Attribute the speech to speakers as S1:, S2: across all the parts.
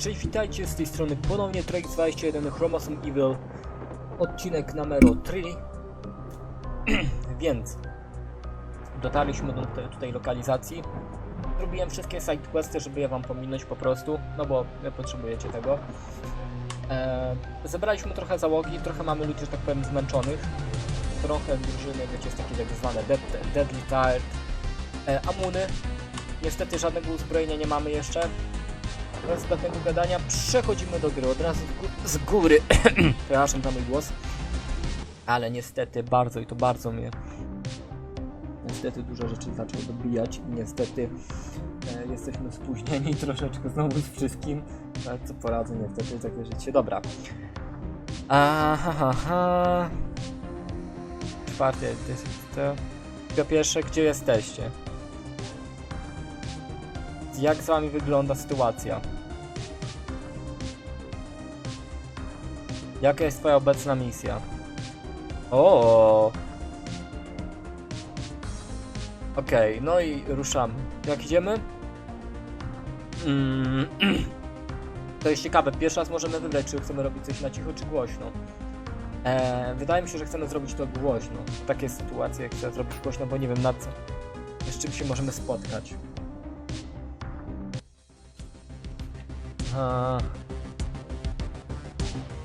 S1: Cześć, witajcie, z tej strony ponownie Trax21 Chromosome Evil, odcinek numer 3. Więc dotarliśmy do tej, tutaj lokalizacji. Zrobiłem wszystkie sidequesty, żeby je wam pominąć po prostu, no bo potrzebujecie tego. Eee, zebraliśmy trochę załogi, trochę mamy ludzi, że tak powiem, zmęczonych. Trochę drużyny, wiecie, jest takie tak zwane dead, Deadly Tired. E, amuny. Niestety żadnego uzbrojenia nie mamy jeszcze. Bez zbędnego gadania przechodzimy do gry od razu z gó- z góry. Przepraszam za mój głos. Ale niestety bardzo i to bardzo mnie niestety dużo rzeczy zaczął dobijać i niestety e, jesteśmy spóźnieni troszeczkę znowu z wszystkim. Ale co poradzę, niestety takie życie. Dobra. Aha, ha, ha. Czwarty, to jest to. Pierwsze, gdzie jesteście? Jak z wami wygląda sytuacja? Jaka jest twoja obecna misja? O. Okej, no i ruszamy. Jak idziemy? Mm. To jest ciekawe. Pierwszy raz możemy wybrać, czy chcemy robić coś na cicho, czy głośno. Eee, wydaje mi się, że chcemy zrobić to głośno. Takie sytuacje chcę zrobić głośno, bo nie wiem na co. Z czym się możemy spotkać. A.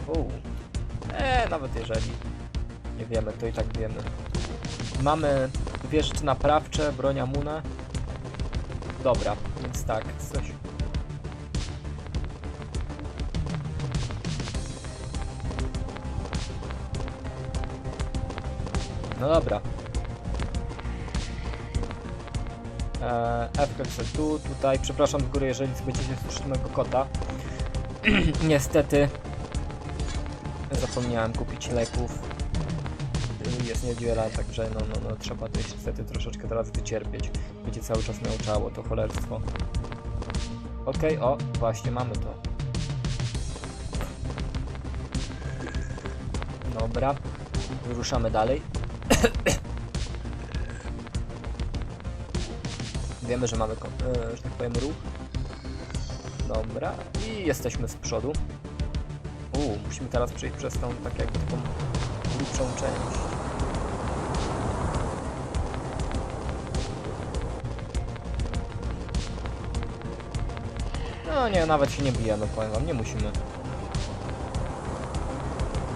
S1: U. Eee, nawet jeżeli nie wiemy, to i tak wiemy. Mamy dwie rzeczy naprawcze, broń Amuna. Dobra, więc tak, coś. No dobra. F chcę tu, tutaj. Przepraszam z góry, jeżeli będziecie słyszeć mojego kota. Niestety zapomniałem kupić leków. Jest niedziela, także no, no, no trzeba to niestety troszeczkę teraz wycierpieć. Będzie cały czas miałczało, to cholerstwo. Okej, o, właśnie mamy to. Dobra, wyruszamy dalej. Wiemy, że mamy, e, że tak powiem, ruch. Dobra, i jesteśmy z przodu. Uuu, musimy teraz przejść przez tą, tak jakby taką grubszą część. No nie, nawet się nie bijemy, powiem wam, nie musimy.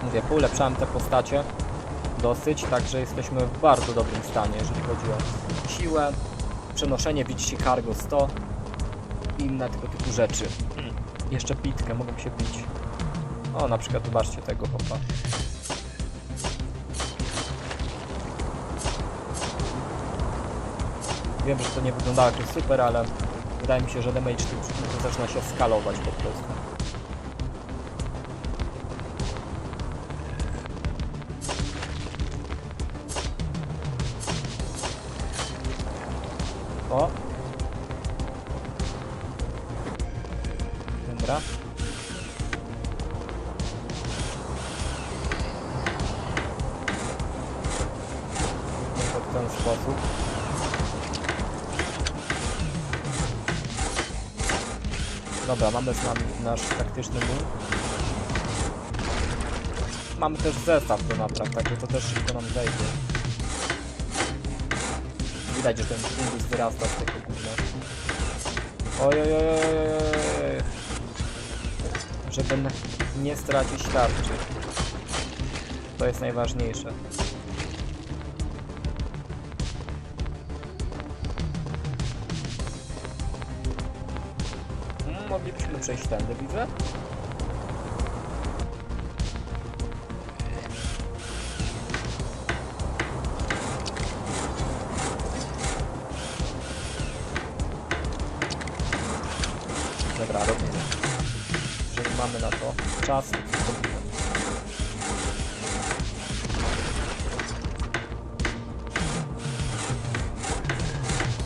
S1: Mówię, poulepszałem te postacie dosyć, także jesteśmy w bardzo dobrym stanie, jeżeli chodzi o siłę, przenoszenie, widzicie, cargo 100 i inne tego typu rzeczy. Jeszcze pitkę, mogą się bić. O, na przykład zobaczcie tego. Wiem, że to nie wyglądało super, ale wydaje mi się, że damage tych zaczyna się skalować po prostu. Dobra. w ten sposób. Dobra, mamy z nami nasz taktyczny mur. Mamy też zestaw do napraw, także to też szybko nam zejdzie. Widać, że ten fungus wyrasta z tego gówna. Oj, oj. Żeby n- nie stracić tarczy. To jest najważniejsze. Mm, Moglibyśmy przejść tędy, widzę. Dobra, robimy. Mamy na to czas.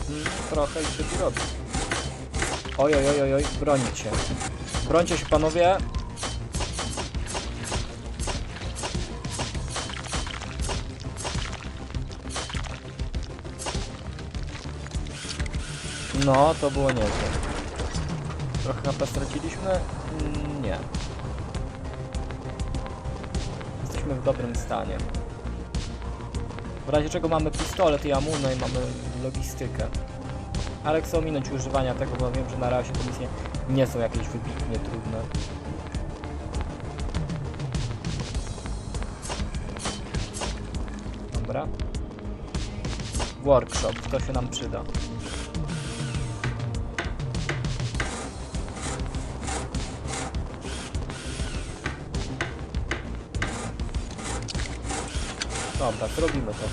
S1: Mm, Trochę i szybko robi. Oj, oj, oj, oj, oj, bronić się. Brońcie się panowie. No, to było niezłe. Trochę HP straciliśmy? Nie. Jesteśmy w dobrym stanie. W razie czego mamy pistolet i amunę i mamy logistykę. Ale chcę ominąć używania tego, bo wiem, że na razie te misje nie są jakieś wybitnie trudne. Dobra. Workshop, to się nam przyda. Dobra, zrobimy to.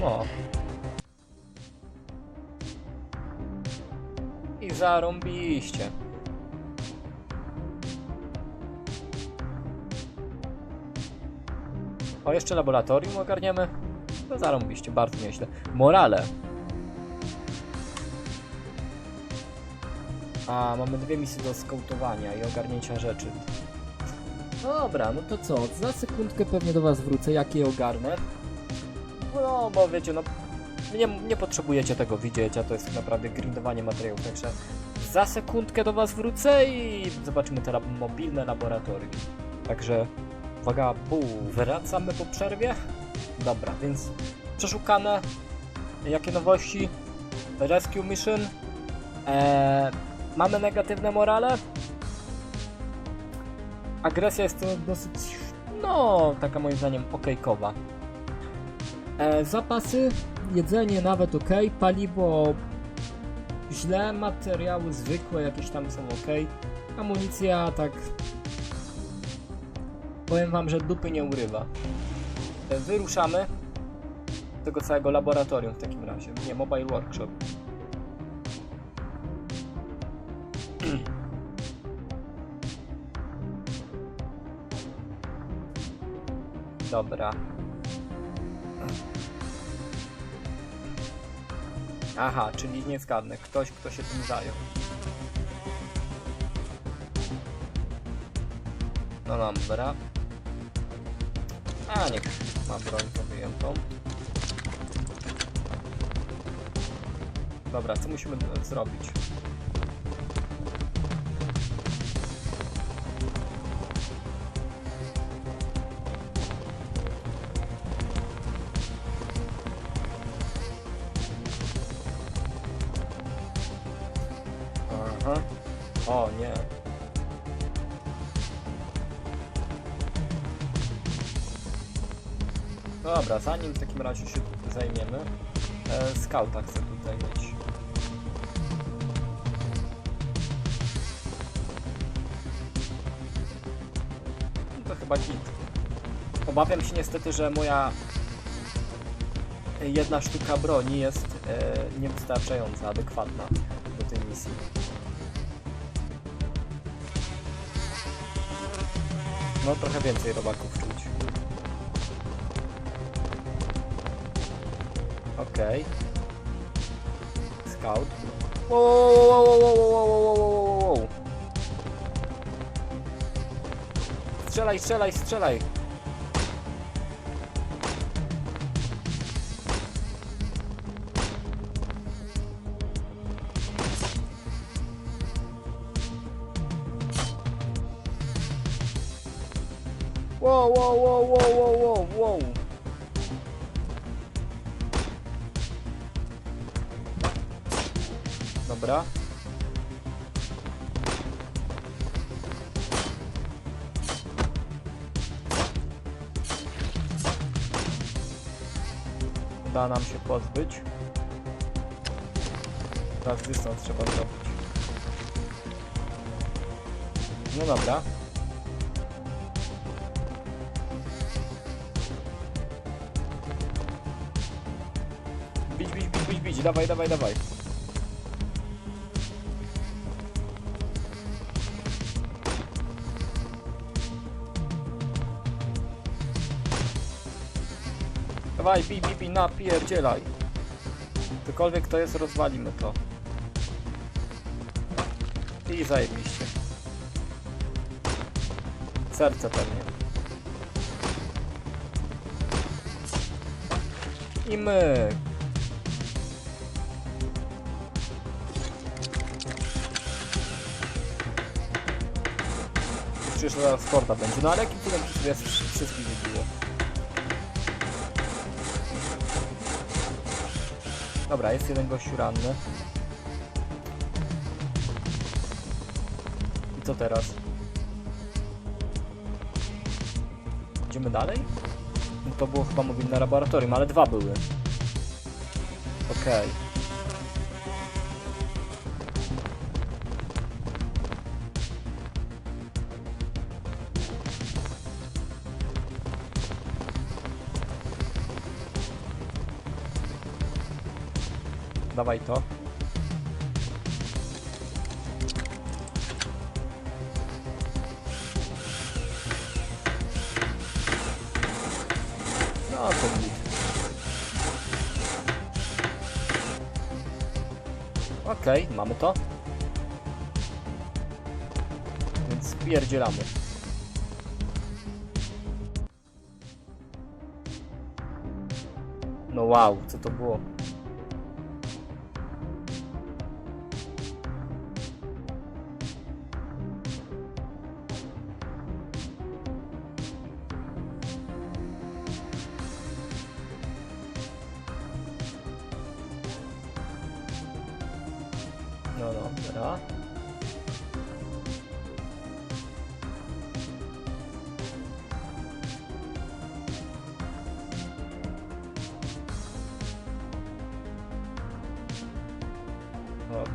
S1: No. I zarąbiście. O, jeszcze laboratorium ogarniemy. No zarąbiście, bardzo nieźle. Morale. A, mamy dwie misje do skautowania i ogarnięcia rzeczy. Dobra, no to co? Za sekundkę pewnie do was wrócę, jak je ogarnę. No, bo wiecie, no nie, nie potrzebujecie tego widzieć, a to jest naprawdę grindowanie materiałów, także za sekundkę do was wrócę i zobaczymy te lab mobilne laboratorium. Także uwaga, bu, wracamy po przerwie. Dobra, więc przeszukane. Jakie nowości? Rescue Mission. Eee, mamy negatywne morale. Agresja jest to dosyć, no, taka moim zdaniem okejkowa. E, zapasy, jedzenie nawet ok, paliwo źle, materiały zwykłe jakieś tam są ok, amunicja tak powiem wam, że dupy nie urywa. Wyruszamy do tego całego laboratorium w takim razie, nie, Mobile Workshop. Dobra. Aha, czyli nie zgadnę. Ktoś, kto się tym zajął. No dobra. A, niech ma broń wyjętą. Dobra, co musimy zrobić? Aha. O nie. Dobra, zanim w takim razie się zajmiemy, e, skauta chcę tutaj mieć. No to chyba git. Obawiam się niestety, że moja jedna sztuka broni jest e, niewystarczająca, adekwatna do tej misji. No trochę więcej robaków czuć. Okej. Okay. Scout. Wow. Strzelaj, strzelaj, strzelaj. Wow, wow, wow, wow, wow, wow, wow. Dobra. Uda nam się pozbyć. Teraz dystans trzeba zrobić. No dobra. Bić, bić, bić, bić, bić. Dawaj, dawaj, dawaj. Dawaj, bij, bij, bij, napierdzielaj. Cokolwiek to jest, rozwalimy to. I zajebiście. Serce pewnie. I my. Przecież zaraz sporta będzie. No ale jakim cudem przecież jest wszystkich wybiło. Dobra, jest jeden gościu ranny. I co teraz? Idziemy dalej? No to było chyba mobilne laboratorium, ale dwa były. Okej. Dawaj to. No to git. Okej, mamy to. Więc spierdzielamy. No wow, co to było? Dobra.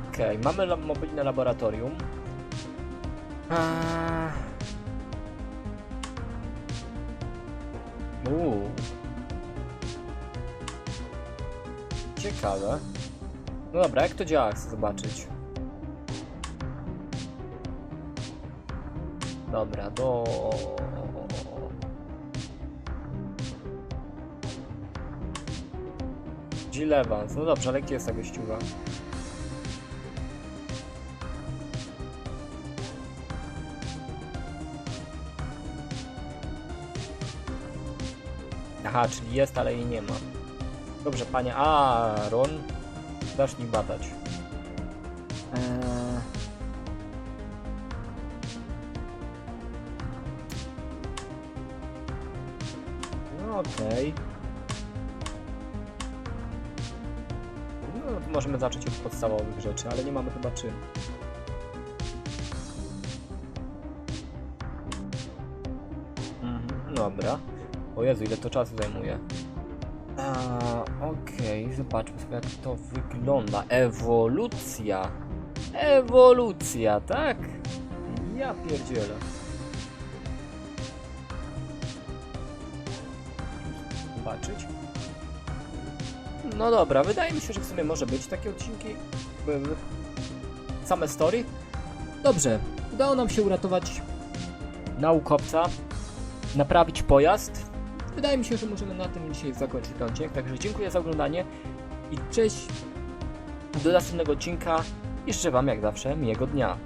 S1: Okej, mamy la mobilne laboratorium. Eee... Uuu. Ciekawe. No dobra, jak to działa, chcę zobaczyć. Dobra, do... Jill no dobrze, ale gdzie jest ta gościuwa? Aha, czyli jest, ale jej nie ma. Dobrze, panie Aaron, zacznij badać. Okej. No, możemy zacząć od podstawowych rzeczy, ale nie mamy chyba czym. Mhm, dobra. O Jezu, ile to czasu zajmuje. Okej, zobaczmy sobie jak to wygląda. Ewolucja. Ewolucja, tak? Ja pierdzielę. Zobaczyć. No dobra, wydaje mi się, że w sumie może być takie odcinki. By- Same story. Dobrze, udało nam się uratować naukowca, naprawić pojazd. Wydaje mi się, że możemy na tym dzisiaj zakończyć ten odcinek, także dziękuję za oglądanie i cześć do następnego odcinka. I życzę Wam jak zawsze miłego dnia.